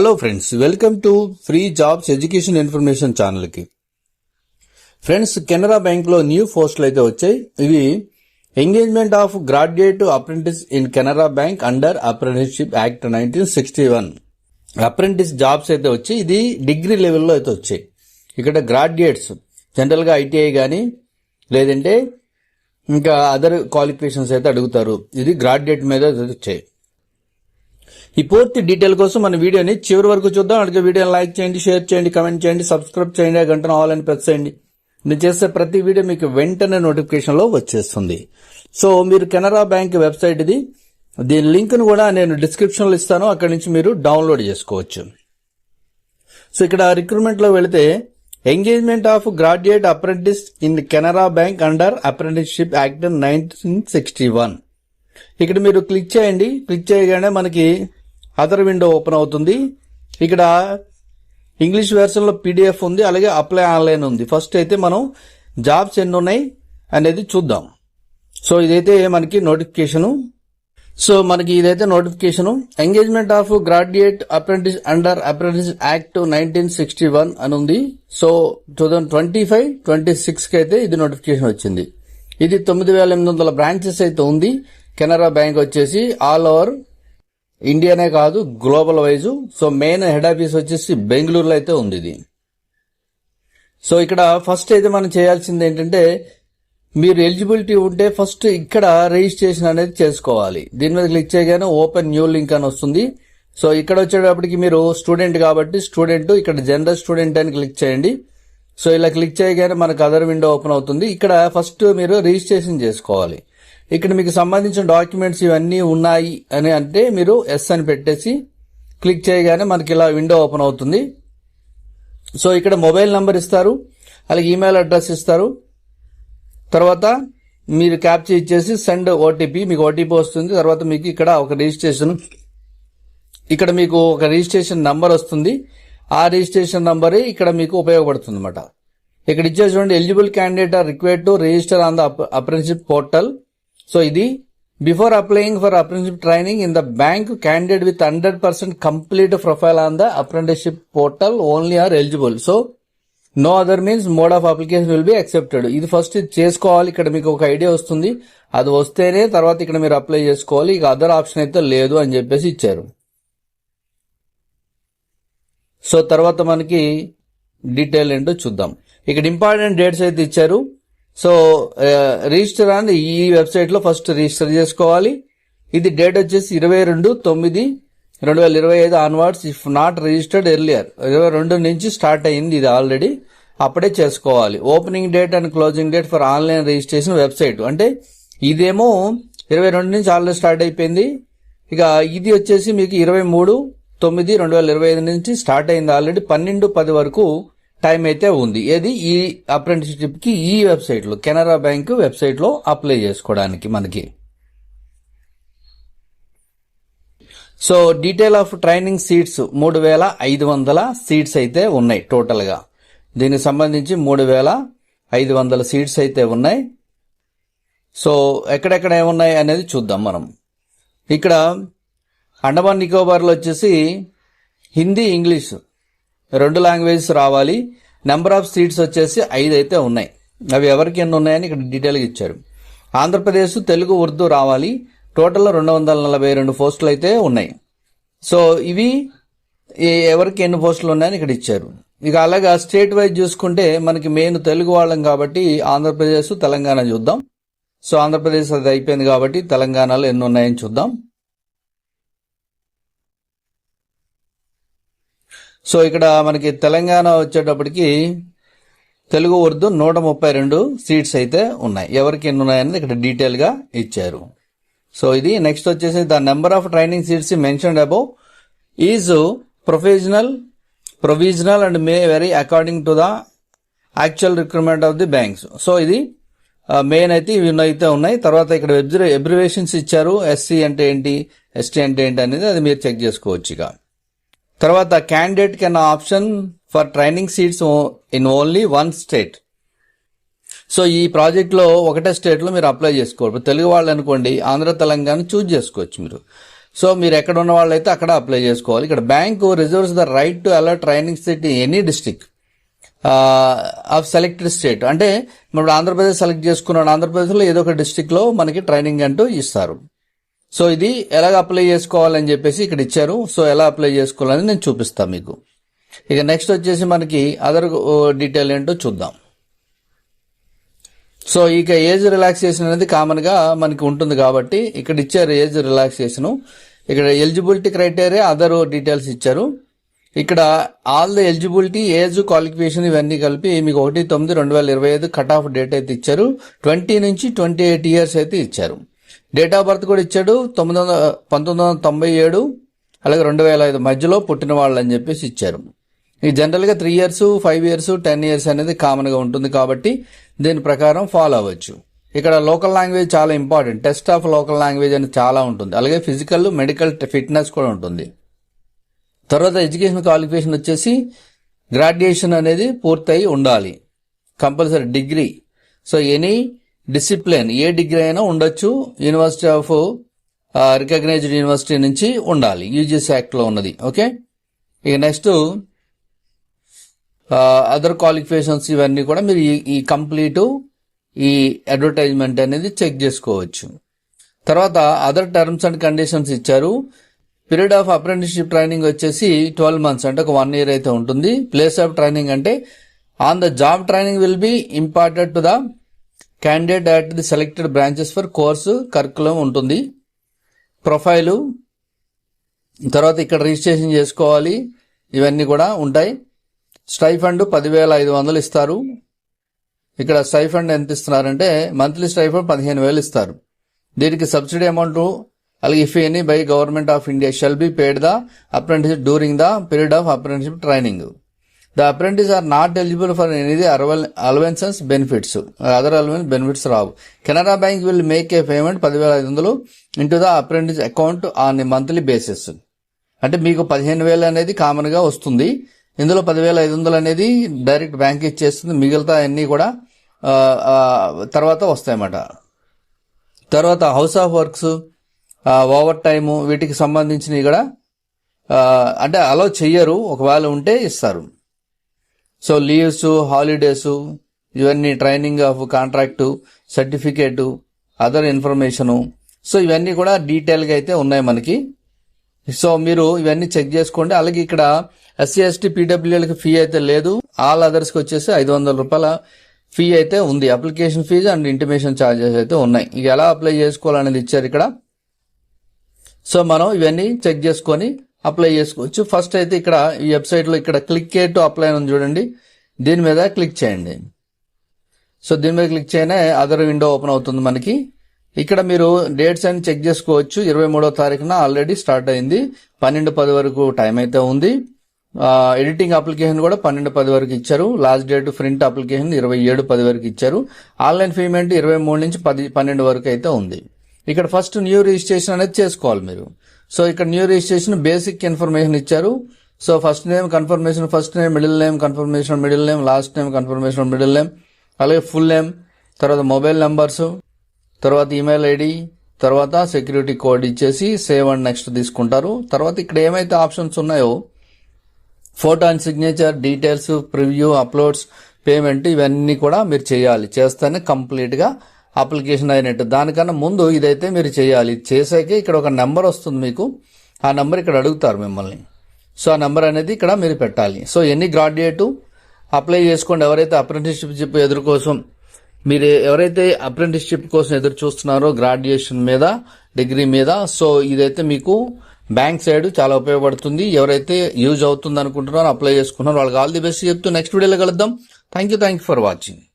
Hello friends welcome to free jobs education information ఛానల్కి friends Canara బ్యాంక్లో new పోస్టులు అయితే వచ్చాయి. ఇవి engagement of graduate apprentice in Canara bank under apprenticeship act nineteen sixty one apprentice jobs అయితే వచ్చాయి. ఇది డిగ్రీ లెవెల్లో అయితే వచ్చాయి. ఇక్కడ గ్రాడ్యుయేట్స్ జనరల్గా ఐటీఐ కానీ లేదంటే ఇంకా అదర్ క్వాలిఫికేషన్స్ అయితే అడుగుతారు. ఇది గ్రాడ్యుయేట్ మీద అయితే వచ్చాయి. ఈ పూర్తి డీటెయిల్ కోసం మన వీడియోని చివరి వరకు చూద్దాం. అలాగే వీడియోని లైక్ చేయండి షేర్ చేయండి కమెంట్ చేయండి సబ్స్క్రైబ్ చేయండి ఆ గంటను ఆల్ అని ప్రెస్ చేయండి. నేను చేసే ప్రతి వీడియో మీకు వెంటనే నోటిఫికేషన్లో వచ్చేస్తుంది. సో మీరు కెనరా బ్యాంక్ వెబ్సైట్ ఇది. దీని లింక్ను కూడా నేను డిస్క్రిప్షన్లో ఇస్తాను. అక్కడి నుంచి మీరు డౌన్లోడ్ చేసుకోవచ్చు. సో ఇక్కడ రిక్రూట్మెంట్లో వెళితే engagement of graduate apprentice in Canara bank under apprenticeship act nineteen sixty one ఇక్కడ మీరు క్లిక్ చేయండి. క్లిక్ చేయగానే మనకి అదర్ విండో ఓపెన్ అవుతుంది. ఇక్కడ ఇంగ్లీష్ వెర్షన్లో పీడిఎఫ్ ఉంది అలాగే అప్లై ఆన్లైన్ ఉంది. ఫస్ట్ అయితే మనం జాబ్స్ ఎన్ని ఉన్నాయి అనేది చూద్దాం. సో ఇదైతే మనకి నోటిఫికేషన్. సో మనకి ఇదైతే notification. Engagement of graduate apprentice under apprentice act nineteen sixty one అని ఉంది. So two thousand twenty five twenty సిక్స్కి అయితే ఇది నోటిఫికేషన్ వచ్చింది. ఇది తొమ్మిది వేల ఎనిమిది వందల బ్రాంచెస్ అయితే ఉంది. కెనరా బ్యాంక్ వచ్చేసి ఆల్ ఓవర్ ఇండియానే కాదు global wise. So main head office వచ్చేసి బెంగళూరులో అయితే ఉంది ఇది. సో ఇక్కడ ఫస్ట్ అయితే మనం చేయాల్సింది ఏంటంటే మీరు ఎలిజిబిలిటీ ఉంటే ఫస్ట్ ఇక్కడ రిజిస్ట్రేషన్ అనేది చేసుకోవాలి. దీని మీద క్లిక్ చేయగానే ఓపెన్ న్యూ లింక్ అని వస్తుంది. సో ఇక్కడ వచ్చేటప్పటికి మీరు స్టూడెంట్ కాబట్టి స్టూడెంట్ ఇక్కడ జనరల్ స్టూడెంట్ అని క్లిక్ చేయండి. సో ఇలా క్లిక్ చేయగానే మనకు అదర్ విండో ఓపెన్ అవుతుంది. ఇక్కడ ఫస్ట్ మీరు రిజిస్ట్రేషన్ చేసుకోవాలి. ఇక్కడ మీకు సంబంధించిన డాక్యుమెంట్స్ ఇవన్నీ ఉన్నాయి అని అంటే మీరు ఎస్ అని పెట్టేసి క్లిక్ చేయగానే మనకి ఇలా విండో ఓపెన్ అవుతుంది. సో ఇక్కడ మొబైల్ నెంబర్ ఇస్తారు అలాగే ఈమెయిల్ అడ్రస్ ఇస్తారు. తర్వాత మీరు క్యాప్చర్ ఇచ్చేసి సెండ్ ఓటీపీ మీకు ఓటీపీ వస్తుంది. తర్వాత మీకు ఇక్కడ ఒక రిజిస్ట్రేషన్ ఇక్కడ మీకు ఒక రిజిస్ట్రేషన్ నంబర్ వస్తుంది. ఆ రిజిస్ట్రేషన్ నంబర్ ఇక్కడ మీకు ఉపయోగపడుతుంది అనమాట ఇక్కడ ఇచ్చేసి చూడండి eligible candidate are required to register on the apprenticeship portal. So ఇది before applying for apprenticeship training in the bank candidate with hundred percent complete profile on the apprenticeship portal only are eligible so no other means mode of application will be accepted ఇది first ఇది చేసుకోవాలి. ఇక్కడ మీకు ఒక idea వస్తుంది. అది వస్తేనే తర్వాత ఇక్కడ మీరు అప్లై చేసుకోవాలి. ఇక అదర్ ఆప్షన్ అయితే లేదు అని చెప్పేసి ఇచ్చారు. సో తర్వాత మనకి డీటెయిల్ ఏంటో చూద్దాం. ఇక్కడ ఇంపార్టెంట్ డేట్స్ అయితే ఇచ్చారు. సో రిజిస్టర్ అని ఈ వెబ్సైట్లో ఫస్ట్ రిజిస్టర్ చేసుకోవాలి. ఇది డేట్ వచ్చేసి ఇరవై రెండు తొమ్మిది రెండు వేల ఇరవై ఐదు onwards if not registered earlier ఇరవై రెండు నుంచి స్టార్ట్ అయింది ఇది ఆల్రెడీ అప్పుడే చేసుకోవాలి. Opening date and closing date for online registration website అంటే ఇదేమో ఇరవై రెండు నుంచి ఆల్రెడీ స్టార్ట్ అయిపోయింది. ఇక ఇది వచ్చేసి మీకు ఇరవై మూడు తొమ్మిది రెండు వేల ఇరవై ఐదు నుంచి స్టార్ట్ అయింది ఆల్రెడీ పన్నెండు పది వరకు టైం అయితే ఉంది. ఏది? ఈ అప్రెంటిస్షిప్కి ఈ వెబ్సైట్లో కెనరా బ్యాంక్ వెబ్సైట్లో అప్లై చేసుకోవడానికి మనకి. So detail of training seats మూడు వేల ఐదు వందల సీట్స్ అయితే ఉన్నాయి టోటల్గా దీనికి సంబంధించి మూడు వేల ఐదు వందల సీట్స్ అయితే ఉన్నాయి. సో ఎక్కడెక్కడ ఏమున్నాయి అనేది చూద్దాం మనం. ఇక్కడ అండమాన్ నికోబార్లో వచ్చేసి హిందీ ఇంగ్లీష్ రెండు లాంగ్వేజెస్ రావాలి. నెంబర్ ఆఫ్ సీట్స్ వచ్చేసి ఐదు అయితే ఉన్నాయి. అవి ఎవరికి ఎన్ని ఉన్నాయని ఇక్కడ డీటెయిల్గా ఇచ్చారు. ఆంధ్రప్రదేశ్ తెలుగు ఉర్దూ రావాలి. టోటల్ రెండు వందల నలభై రెండు పోస్టులు అయితే ఉన్నాయి. సో ఇవి ఎవరికి ఎన్ని పోస్టులు ఉన్నాయని ఇక్కడ ఇచ్చారు. ఇక అలాగా స్టేట్ వైజ్ చూసుకుంటే మనకి మెయిన్ తెలుగు వాళ్ళం కాబట్టి ఆంధ్రప్రదేశ్ తెలంగాణ చూద్దాం. సో ఆంధ్రప్రదేశ్ అది అయిపోయింది కాబట్టి తెలంగాణలో ఎన్ని ఉన్నాయని చూద్దాం. సో ఇక్కడ మనకి తెలంగాణ వచ్చేటప్పటికి తెలుగు ఉర్దూ నూట ముప్పై రెండు సీట్స్ అయితే ఉన్నాయి. ఎవరికి ఎన్ని ఉన్నాయనేది ఇక్కడ డీటెయిల్గా ఇచ్చారు. సో ఇది నెక్స్ట్ వచ్చేసి the number of training seats mentioned above is professional provisional and may vary according to the actual recruitment of the banks so ఇది మెయిన్ అయితే ఇవి అయితే ఉన్నాయి. తర్వాత ఇక్కడ ఎబ్రివేషన్స్ ఇచ్చారు. ఎస్సీ అంటే ఏంటి? ఎస్టీ అంటే ఏంటి అనేది అది మీరు చెక్ చేసుకోవచ్చు ఇక. తర్వాత candidate can option for training seats in only one state so ఈ ప్రాజెక్ట్లో ఒకటే స్టేట్లో మీరు అప్లై చేసుకోవచ్చు. తెలుగు వాళ్ళు అనుకోండి ఆంధ్ర తెలంగాణ చూజ్ చేసుకోవచ్చు మీరు. సో మీరు ఎక్కడ ఉన్న వాళ్ళైతే అక్కడ అప్లై చేసుకోవాలి. ఇక్కడ bank reserves the right to అలర్ training city any district of selected state అంటే ఇప్పుడు ఆంధ్రప్రదేశ్ సెలెక్ట్ చేసుకున్నాడు. ఆంధ్రప్రదేశ్లో ఏదో ఒక డిస్టిక్లో మనకి ట్రైనింగ్ అంటూ ఇస్తారు. సో ఇది ఎలాగ అప్లై చేసుకోవాలని చెప్పేసి ఇక్కడ ఇచ్చారు. సో ఎలా అప్లై చేసుకోవాలని నేను చూపిస్తాను మీకు. ఇక నెక్స్ట్ వచ్చేసి మనకి అదర్ డీటెయిల్ uh, ఏంటో చూద్దాం. సో ఇక ఏజ్ రిలాక్సేషన్ అనేది కామన్గా మనకి ఉంటుంది కాబట్టి ఇక్కడ ఇచ్చారు ఏజ్ రిలాక్సేషన్ ఇక్కడ ఎలిజిబిలిటీ క్రైటీరియా అదర్ డీటెయిల్స్ ఇచ్చారు. ఇక్కడ all the eligibility age qualification ఇవన్నీ కలిపి మీకు ఒకటి తొమ్మిది రెండు వేల ఇరవై ఐదు కట్ ఆఫ్ డేట్ అయితే ఇచ్చారు. ట్వంటీ నుంచి ట్వంటీ ఎయిట్ ఇయర్స్ అయితే ఇచ్చారు. డేట్ ఆఫ్ బర్త్ కూడా ఇచ్చాడు. తొమ్మిది వందల పంతొమ్మిది వందల తొంభై ఏడు అలాగే రెండు వేల ఐదు మధ్యలో పుట్టిన వాళ్ళు అని చెప్పేసి ఇచ్చారు. ఈ జనరల్గా three years five years ten years అనేది కామన్గా ఉంటుంది కాబట్టి దీని ప్రకారం ఫాలో అవ్వచ్చు. ఇక్కడ లోకల్ లాంగ్వేజ్ చాలా important test of local language అనేది చాలా ఉంటుంది. అలాగే ఫిజికల్ మెడికల్ ఫిట్నెస్ కూడా ఉంటుంది. తర్వాత ఎడ్యుకేషన్ క్వాలిఫికేషన్ వచ్చేసి గ్రాడ్యుయేషన్ అనేది పూర్తయి ఉండాలి. Compulsory degree so any discipline. ఏ డిగ్రీ అయినా ఉండొచ్చు. యూనివర్సిటీ ఆఫ్ రికగ్నైజ్డ్ యూనివర్సిటీ నుంచి ఉండాలి. యూజీసీ యాక్ట్లో ఉన్నది. ఓకే? ఇక నెక్స్ట్ అదర్ క్వాలిఫికేషన్స్ ఇవన్నీ కూడా మీరు ఈ- కంప్లీట్ ఈ అడ్వర్టైజ్మెంట్ అనేది చెక్ చేసుకోవచ్చు. తర్వాత అదర్ టర్మ్స్ అండ్ కండిషన్స్ ఇచ్చారు. పీరియడ్ ఆఫ్ అప్రెంటిస్షిప్ ట్రైనింగ్ వచ్చేసి ట్వెల్వ్ మంత్స్ అంటే ఒక వన్ ఇయర్ అయితే ఉంటుంది. ప్లేస్ ఆఫ్ ట్రైనింగ్ అంటే on the job training will be imparted to the candidate at the selected branches for course curriculum ఉంటుంది. Profile తర్వాత ఇక్కడ రిజిస్ట్రేషన్ చేసుకోవాలి. ఇవన్నీ కూడా ఉంటాయి. స్టైఫండ్ పదివేల ఐదు వందలు ఇస్తారు. ఇక్కడ స్టైఫండ్ ఎంత ఇస్తున్నారంటే మంత్లీ స్టైఫండ్ పదిహేను వేలు ఇస్తారు. దీనికి సబ్సిడీ అమౌంట్ అలాగే if any by government of India shall be paid the apprentice during the period of apprenticeship training the apprentice are not eligible for any other allowances benefits other allowance benefits Rao Canara bank will make a payment పదివేల ఐదు వందలు into the apprentice account on monthly basis అంటే మీకు పదిహేను వేలు అనేది కామన్గా వస్తుంది. ఇందులో పదివేల ఐదు వందలు అనేది డైరెక్ట్ బ్యాంక్ ఇచ్చేస్తుంది. మిగతా అన్ని కూడా తర్వాత వస్తాయన్నమాట. తర్వాత hours of works over time వీటికి సంబంధించినవి కూడా అంటే అలో చెయ్యరు. ఒకవేళ ఉంటే ఇస్తారు. సో లీవ్స్ హాలిడేస్ ఇవన్నీ training of contract certificate other information so ఇవన్నీ కూడా డీటెయిల్గా అయితే ఉన్నాయి మనకి. సో మీరు ఇవన్నీ చెక్ చేసుకోండి. అలాగే ఇక్కడ ఎస్సీ ఎస్టీ పీడబ్ల్యూఎల్కి ఫీ అయితే లేదు. ఆల్ అదర్స్కి వచ్చేసి ఐదు వందల రూపాయల ఫీ అయితే ఉంది. Application fee and intimation charges అయితే ఉన్నాయి. ఇక ఎలా అప్లై చేసుకోవాలనేది ఇచ్చారు ఇక్కడ. సో మనం ఇవన్నీ చెక్ చేసుకొని అప్లై చేసుకోవచ్చు. ఫస్ట్ అయితే ఇక్కడ ఈ వెబ్సైట్లో ఇక్కడ క్లిక్ టు అప్లై అని ఉంది చూడండి. దీని మీద క్లిక్ చేయండి. సో దీని మీద క్లిక్ చేయనే అదర్ విండో ఓపెన్ అవుతుంది మనకి. ఇక్కడ మీరు డేట్స్ అని చెక్ చేసుకోవచ్చు. ఇరవై మూడో తారీఖున ఆల్రెడీ స్టార్ట్ అయింది. పన్నెండు పది వరకు టైం అయితే ఉంది. ఎడిటింగ్ అప్లికేషన్ కూడా పన్నెండు పది వరకు ఇచ్చారు. లాస్ట్ డేట్ ప్రింట్ అప్లికేషన్ ఇరవై ఏడు పది వరకు ఇచ్చారు. ఆన్లైన్ పేమెంట్ ఇరవై మూడు నుంచి పది పన్నెండు వరకు అయితే ఉంది. ఇక్కడ ఫస్ట్ న్యూ రిజిస్ట్రేషన్ అనేది చేసుకోవాలి మీరు. సో ఇక్కడ న్యూ రిజిస్ట్రేషన్ బేసిక్ ఇన్ఫర్మేషన్ ఇచ్చారు. So first name confirmation first name middle name confirmation middle name last name confirmation middle name అలాగే ఫుల్ నేమ్ తర్వాత మొబైల్ నెంబర్స్ తర్వాత ఈమెయిల్ ఐడి తర్వాత సెక్యూరిటీ కోడ్ ఇచ్చేసి సేవ్ అండ్ నెక్స్ట్ తీసుకుంటారు. తర్వాత ఇక్కడ ఏమైతే ఆప్షన్స్ ఉన్నాయో photo and signature details preview uploads payment ఇవన్నీ కూడా మీరు చేయాలి. చేస్తేనే కంప్లీట్గా అప్లికేషన్ అయినట్టు. దానికన్నా ముందు ఇదైతే మీరు చేయాలి. చేసాకే ఇక్కడ ఒక నెంబర్ వస్తుంది మీకు. ఆ నెంబర్ ఇక్కడ అడుగుతారు మిమ్మల్ని. సో ఆ నెంబర్ అనేది ఇక్కడ మీరు పెట్టాలి. సో ఎన్ని గ్రాడ్యుయేట్ అప్లై చేసుకోండి. ఎవరైతే అప్రెంటిస్షిప్ ఎదురు కోసం మీరు ఎవరైతే అప్రెంటిస్షిప్ కోసం ఎదురు చూస్తున్నారో గ్రాడ్యుయేషన్ మీద డిగ్రీ మీద సో ఇదైతే మీకు బ్యాంక్ సైడ్ చాలా ఉపయోగపడుతుంది. ఎవరైతే యూజ్ అవుతుంది అనుకుంటున్నారో అప్లై చేసుకున్నారో వాళ్ళకి ఆల్ ది బెస్ట్ చెప్తూ నెక్స్ట్ వీడియోలో కలుద్దాం. Thank you thank you for watching